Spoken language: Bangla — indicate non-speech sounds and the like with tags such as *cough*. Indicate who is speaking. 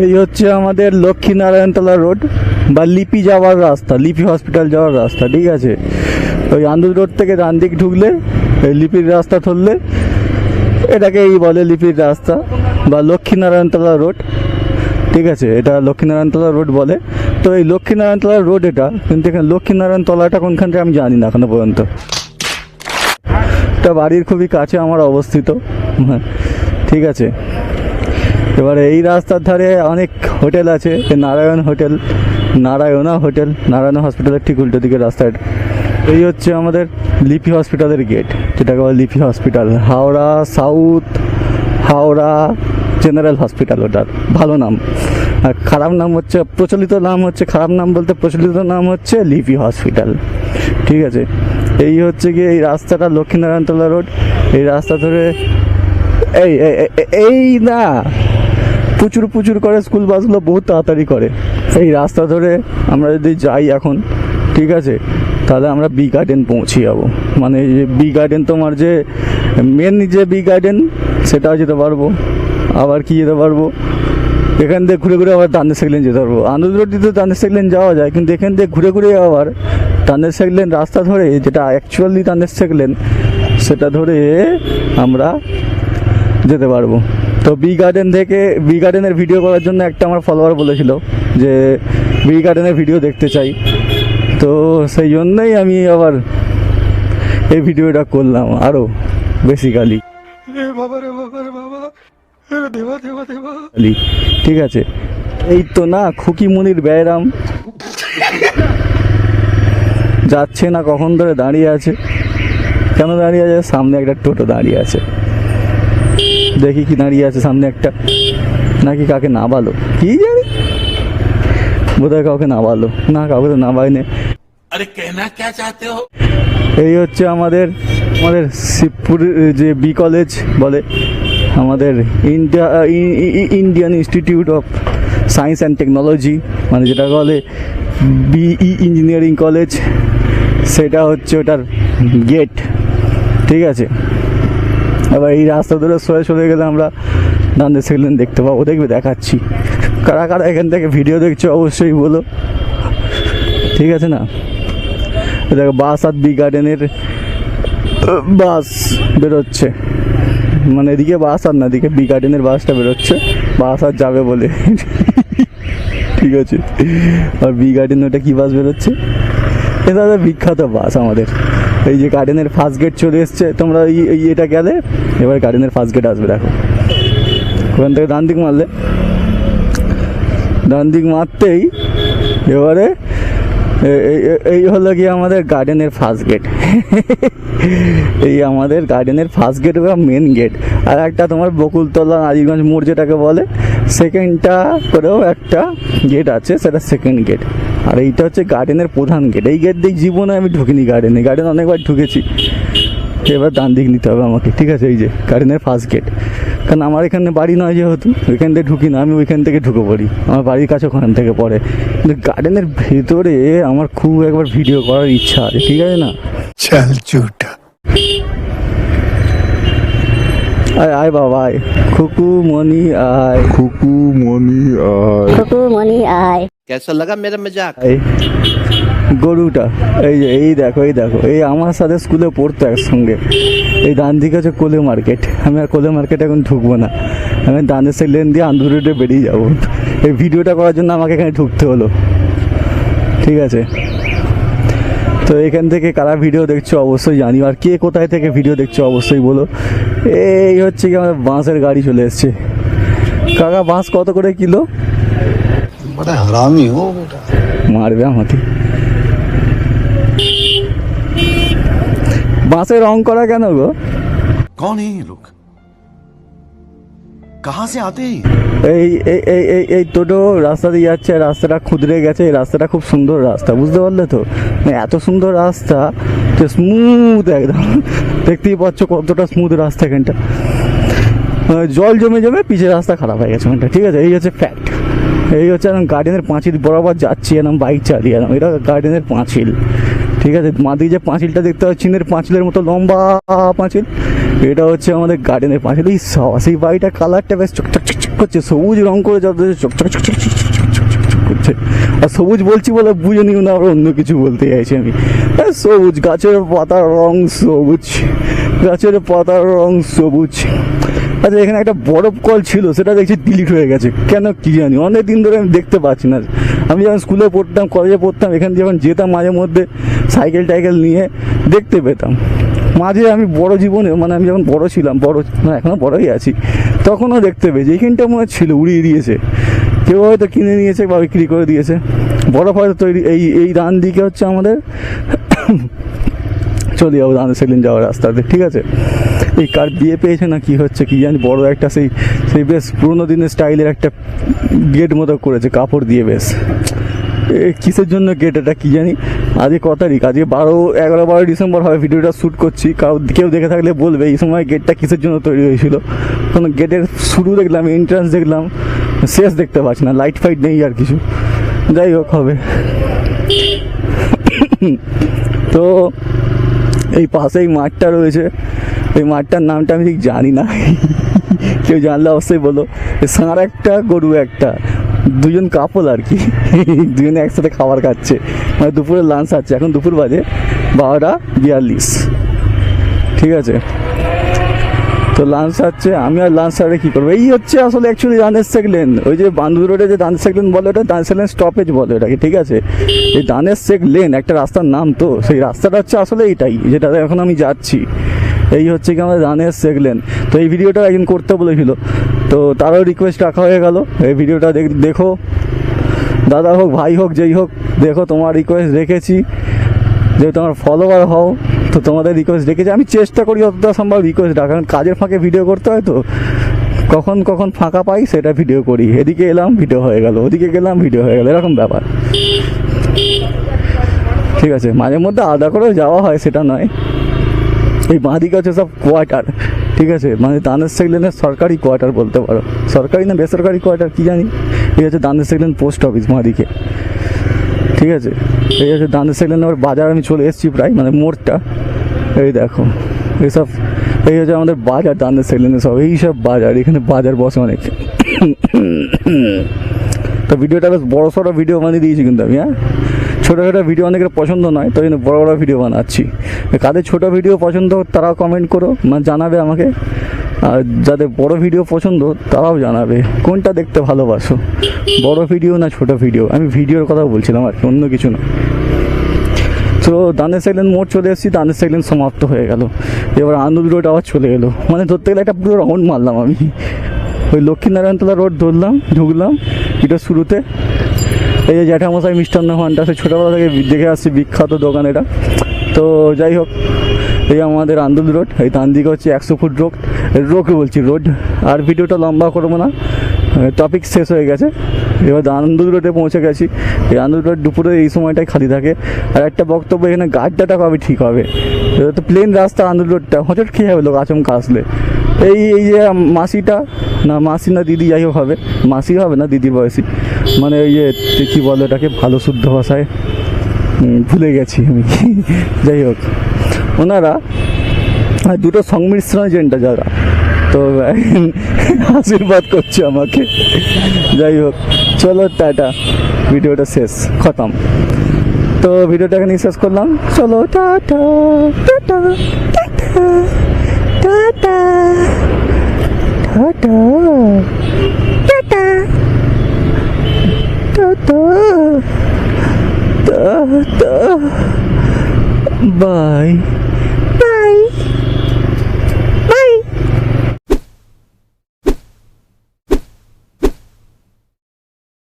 Speaker 1: এই হচ্ছে আমাদের লক্ষ্মীনারায়ণতলা রোড বা লিপি যাওয়ার রাস্তা লিপি হসপিটাল যাওয়ার রাস্তা ঠিক আছে? ওই আন্দুল রোড থেকে ডান দিক ঢুকলে এই লিপির রাস্তা ধরলে এটাকেই বলে লিপির রাস্তা বা লক্ষ্মীনারায়ণতলা রোড ঠিক আছে? এটা লক্ষ্মীনারায়ণতলা রোড বলে। তো এই লক্ষ্মীনারায়ণতলা রোড এটা কিন্তু এখানে লক্ষ্মীনারায়ণতলাটা কোনখান থেকে আমি জানি না এখনও পর্যন্ত। এটা বাড়ির খুবই কাছে আমার অবস্থিত। হ্যাঁ, ঠিক আছে? এবারে এই রাস্তার ধারে অনেক হোটেল আছে নারায়ণ হোটেল, নারায়ণা হোটেল, নারায়ণ হসপিটালের ঠিক উল্টো দিকে রাস্তা এই হচ্ছে আমাদের লিপি হসপিটালের গেট, যেটাকে বলে Lipi hospital. Howrah south, Howrah general hospital ওটার, ভালো নাম। আর খারাপ নাম হচ্ছে, প্রচলিত নাম হচ্ছে, খারাপ নাম বলতে প্রচলিত নাম হচ্ছে লিপি হসপিটাল। ঠিক আছে? এই হচ্ছে গিয়ে এই রাস্তাটা লক্ষ্মীনারায়ণতলা রোড। এই রাস্তা ধরে এই- এই না! প্রচুর প্রচুর করে স্কুল বাসগুলো বহুত তাড়াতাড়ি করে। এই রাস্তা ধরে আমরা যদি যাই এখন, ঠিক আছে? তাহলে আমরা বি গার্ডেন পৌঁছে যাব। মানে বি গার্ডেন তোমার যে মেন যে বি গার্ডেন সেটাও যেতে পারব। আবার কি যেতে পারব? এখান থেকে ঘুরে ঘুরে আবার তান্দের সেগলেন যেতে পারব। আনন্দ রোড দিয়ে তো তান্দের সেগলেন যাওয়া যায়, কিন্তু এখান থেকে ঘুরে ঘুরে আবার তান্দের সেগলেন রাস্তা ধরে, যেটা অ্যাকচুয়ালি তান্দের সেগলেন সেটা ধরে আমরা যেতে পারব। তো বি গার্ডেন থেকে বি গার্ডেনের ভিডিও করার জন্য একটা আমার ফলোয়ার বলেছিল যে বি গার্ডেনের ভিডিও দেখতে চাই। তো সেই জন্যই আমি আবার এই ভিডিওটা করলাম আরও বেসিক্যালি ঠিক আছে। এই তো না খুকি মুনির ব্যয়রাম যাচ্ছে না কখন ধরে দাঁড়িয়ে আছে? কেন দাঁড়িয়ে আছে? সামনে একটা টোটো দাঁড়িয়ে আছে। দেখি কি দাঁড়িয়ে আছে সামনে একটা। নাকি কাকে না বালো কি জানি? বোধহয় কাউকে না বালো না কাউকে তো নাবাইনে
Speaker 2: আরে কেনা কে চাতে হো?
Speaker 1: এই হচ্ছে আমাদের আমাদের শিবপুর যে বি কলেজ বলে আমাদের India Indian institute of science and technology মানে যেটা বলে বিই ইঞ্জিনিয়ারিং কলেজ সেটা হচ্ছে ওটার গেট ঠিক আছে? এবার এই রাস্তা ধরে সরে চলে গেলে আমরা ডান্ডে সেগুলেন দেখতে পাবো। দেখবে, দেখাচ্ছি। কারা কারা এখান থেকে ভিডিও দেখছ, অবশ্যই বলো। ঠিক আছে না? দেখো বাস আর বি গার্ডেনের বাস বেরোচ্ছে। মানে এদিকে বাস আর না, এদিকে বি গার্ডেনের বাসটা বেরোচ্ছে। বাস আর যাবে বলে। ঠিক আছে। আর বি গার্ডেন ওটা কী বাস বেরোচ্ছে? এটা বিখ্যাত বাস আমাদের। এই যে গার্ডেনের ফার্স্ট গেট চলে এসছে, তোমরা এই এটা গেলে, এবার গার্ডেনের ফার্স্ট গেট আসবে, দেখো। ওখান থেকে ডান দিক মারলে। ডান দিক মারতেই এবারে এই হলো কি আমাদের গার্ডেনের ফার্স্ট গেট এই আমাদের গার্ডেনের ফার্স্ট গেট বা মেন গেট আর একটা তোমার বকুলতলা নাজিরগঞ্জ মোড় যেটাকে বলে সেকেন্ডটা করেও একটা গেট আছে, সেটা সেকেন্ড গেট আর এইটা হচ্ছে গার্ডেনের প্রধান গেট এই গেট দিয়ে জীবনে আমি ঢুকিনি গার্ডেনে গার্ডেন অনেকবার ঢুকেছি। এবার ডান দিক নিতে হবে আমাকে। ঠিক আছে এই যে গার্ডেনের ফার্স্ট গেট কারণ আমার এখানে বাড়ি নয় যেহেতু ওইখান থেকে ঢুকি না আমি ওইখান থেকে ঢুকে পড়ি। আমার বাড়ির কাছে ওখান থেকে পড়ে। কিন্তু গার্ডেনের ভেতরে আমার খুব একবার ভিডিও করার ইচ্ছা আছে ঠিক আছে না?
Speaker 3: চাল চুটা
Speaker 1: আয় আয় বাবা আয়। খুকু মনি আয়।
Speaker 3: খুকু মনি আয়।
Speaker 4: কুকু মনি আয়।
Speaker 2: कैसा लगा मेरा मजाक
Speaker 1: আয় গরুটা এই যে এই দেখো এই দেখো এই আমার সাথে স্কুলে পড়তো একসঙ্গে এই ডান দিকে হচ্ছে কোলে মার্কেট আমি আর কোলে মার্কেট এখন ঢুকবো না আমি ডানের সাইড লেন দিয়ে আন্দুর রোডে বেরিয়ে যাবো এই ভিডিওটা করার জন্য আমাকে এখানে ঢুকতে হলো ঠিক আছে তো এখান থেকে কারা ভিডিও দেখছো অবশ্যই জানি আর কে কোথায় থেকে ভিডিও দেখছো অবশ্যই বলো এই হচ্ছে কি আমাদের বাঁশের গাড়ি চলে এসছে কাকা বাঁশ কত করে কিলো
Speaker 3: বড় হারামি ও বেটা
Speaker 1: মারবে আমাকে বাসে রং করা কেন গো
Speaker 5: কোন এই লোক কাহা সে আতে
Speaker 1: এই এই এই এই এই টোটো রাস্তা দিয়ে যাচ্ছে রাস্তাটা খুদরে গেছে এই রাস্তাটা খুব সুন্দর রাস্তা বুঝতে পারলে তো এত সুন্দর রাস্তা যে স্মুথ একদম দেখতেই পাচ্ছ কতটা স্মুথ রাস্তা এখানটা জল জমে জমে পিছের রাস্তা খারাপ হয়ে গেছে ওখানটা ঠিক আছে এই হচ্ছে ফ্যাক্ট এই হচ্ছে এখন গার্ডেনের পাঁচিল, বরাবর যাচ্ছি এরকম বাইক চালিয়ে এরকম এটা গার্ডেনের পাঁচিল। ঠিক আছে? মাদিকে যে পাঁচিলটা দেখতে হয় চীনের পাঁচিলের মতো লম্বা পাঁচিল। এটা হচ্ছে আমাদের গার্ডেনের পাঁচিল। এই সেই বাড়িটা কালারটা বেশ চকচক চকচক করছে। সবুজ রং করে যত চকচক চকচক করছে। আর সবুজ বলছি বলে বুঝে নিও না, আবার অন্য কিছু বলতে চাইছি আমি। সবুজ, গাছের পাতার রং সবুজ, গাছের পাতার রং সবুজ। আচ্ছা এখানে একটা বরফ কল ছিল, সেটা দেখছি ডিলিট হয়ে গেছে। কেন কি জানি অনেক দিন ধরে আমি দেখতে পাচ্ছি না। আমি যখন স্কুলে পড়তাম কলেজে পড়তাম, এখান যখন যেতাম মাঝে মধ্যে সাইকেল টাইকেল নিয়ে দেখতে পেতাম। মাঝে আমি বড় জীবনে মানে আমি যখন বড় ছিলাম, বড় মানে এখনও বড়ই আছি, তখনও দেখতে পেয়েছি। এইখানটা মনে ছিল, উড়িয়ে দিয়েছে। কেউ হয়তো কিনে নিয়েছে বা বিক্রি করে দিয়েছে। বরফ হয়তো তৈরি, এই এই ডান দিকে হচ্ছে আমাদের। *coughs* চলে যাব দাঁড়ানো সেদিন যাওয়ার রাস্তাতে, ঠিক আছে? এই কার বিয়ে পেয়েছে না কি হচ্ছে কি জানি, বড় একটা সেই সেই বেশ পুরোনো দিনের স্টাইলের একটা গেট মতো করেছে, কাপড় দিয়ে বেশ। কিসের জন্য গেট এটা কী জানি? আজকে ক তারিখ? আজকে বারো, এগারো, বারো ডিসেম্বর হবে, ভিডিওটা শ্যুট করছি। কাউ, কেউ দেখে থাকলে বলবে, এই সময় গেটটা কিসের জন্য তৈরি হয়েছিল? কারণ গেটের শুরু দেখলাম এন্ট্রান্স দেখলাম, শেষ দেখতে পাচ্ছি না লাইট ফাইট নেই আর কিছু। যাই হোক, হবে। তো, এই পাশেই মাঠটা রয়েছে। এই মাঠটার নামটা আমি ঠিক জানি না। *laughs* কেউ জানলে অবশ্যই বলো। ষাঁড় একটা, গরু একটা। দুজন কাপল আর কি। *laughs* দুজনে একসাথে খাবার খাচ্ছে। মানে দুপুরে লাঞ্চ আছে। এখন দুপুর বাজে বারোটা বিয়াল্লিশ। ঠিক আছে? তো লাঞ্চ আছে আমি আর লাঞ্চ সারে কী করব? এই হচ্ছে আসলে অ্যাকচুয়ালি দানের সেগলেন ওই যে বান্ধব রোডে যে দানের সেগলেন বলে ওটা দানের সেগলেন স্টপেজ বলে ওটাকে, ঠিক আছে? এই দানের সেগ লেন একটা রাস্তার নাম তো, সেই রাস্তাটা হচ্ছে আসলে এইটাই যেটাতে এখন আমি যাচ্ছি। এই হচ্ছে কি আমাদের দানের সেগলেন তো এই ভিডিওটা একদিন করতে বলেছিল। তো তারও রিকোয়েস্ট রাখা হয়ে গেল। এই ভিডিওটা দেখ দাদা হোক, ভাই হোক, যেই হোক, দেখো তোমার রিকোয়েস্ট রেখেছি। যেহেতু আমার ফলোয়ার হও, তো তোমাদের রিকোয়েস্ট রেখেছি। আমি চেষ্টা করি যতটা সম্ভব রিকোয়েস্ট রাখার, কারণ কাজের ফাঁকে ভিডিও করতে হয় তো। কখন কখন ফাঁকা পাই সেটা ভিডিও করি। এদিকে এলাম ভিডিও হয়ে গেল। ওদিকে গেলাম ভিডিও হয়ে গেল। এরকম ব্যাপার। ঠিক আছে। মাঝে মধ্যে আলাদা করেও যাওয়া হয়, সেটা নয়। এই বাঁদিকে হচ্ছে সব কোয়ার্টার ঠিক আছে? মানে দানের সেগলেনের সরকারি কোয়ার্টার বলতে পারো। সরকারি না বেসরকারি কোয়ার্টার কি জানি? এই হচ্ছে দানের সেগলেন পোস্ট অফিস বাঁদিকে। ঠিক আছে? এই হচ্ছে দানের সেগলেন আবার বাজার, আমি চলে এসেছি প্রায় মানে মোড়টা। এই দেখো এইসব এই হচ্ছে আমাদের বাজার, দানের সেগলেনে সব এইসব বাজার, এখানে বাজার বসে অনেক। তো ভিডিওটা বেশ বড়ো সড়ো ভিডিও বানিয়ে দিয়েছি কিন্তু আমি হ্যাঁ? ছোটো ছোটো ভিডিও অনেকের পছন্দ নয় তো জন্য বড়ো বড়ো ভিডিও বানাচ্ছি। কাদের ছোটো ভিডিও পছন্দ তারাও কমেন্ট করো মানে জানাবে আমাকে। আর যাদের বড় ভিডিও পছন্দ তারাও জানাবে কোনটা দেখতে ভালোবাসো? বড় ভিডিও না ছোট ভিডিও? আমি ভিডিওর কথা বলছিলাম আর কি, অন্য কিছু না। তো দানের সাইলেন মোড় চলে এসেছি দানের সাইলেন সমাপ্ত হয়ে গেল। এবার আনন্দ রোড আবার চলে এলো। মানে ধরতে গেলে একটা পুরো রাউন্ড মারলাম আমি। ওই লক্ষ্মীনারায়ণতলা রোড ধরলাম ঢুকলাম এটা শুরুতে এই যে জ্যাঠামশাই মিষ্টান্ন ভান্ডার সে ছোটোবেলা থেকে দেখে আসছি বিখ্যাত দোকান এটা। তো যাই হোক, এই আমাদের আন্দুল রোড, এই ডান দিকে হচ্ছে একশো ফুট রোড। রোকে বলছি? রোড। আর ভিডিওটা লম্বা করব না। টপিক শেষ হয়ে গেছে। এবার আনন্দুল রোডে পৌঁছে গেছি। এই আনন্দ রোড দুপুরে এই সময়টাই খালি থাকে। আর একটা বক্তব্য, এখানে গাড্ডাটা কবে ঠিক হবে। তো প্লেন রাস্তা আনন্দ রোডটা খেয়ে যাবে লোক আচমকা আসলে। এই এই যে মাসিটা, না, মাসি না দিদি, যাই হবে। মাসি হবে না দিদি বয়সী? মানে ওই যে কী বলে ওটাকে? ভালো শুদ্ধ ভাষায় ভুলে গেছি আমি। *laughs* যাই হোক। ওনারা দুটো সংমিশ্রণ এজেন্টটা যারা, তো, *laughs* আশীর্বাদ করছে আমাকে। যাই হোক, চলো টাটা। ভিডিওটা শেষ, খতম। তো ভিডিওটা এখানে শেষ করলাম। চলো tata tata tata tata tata bye.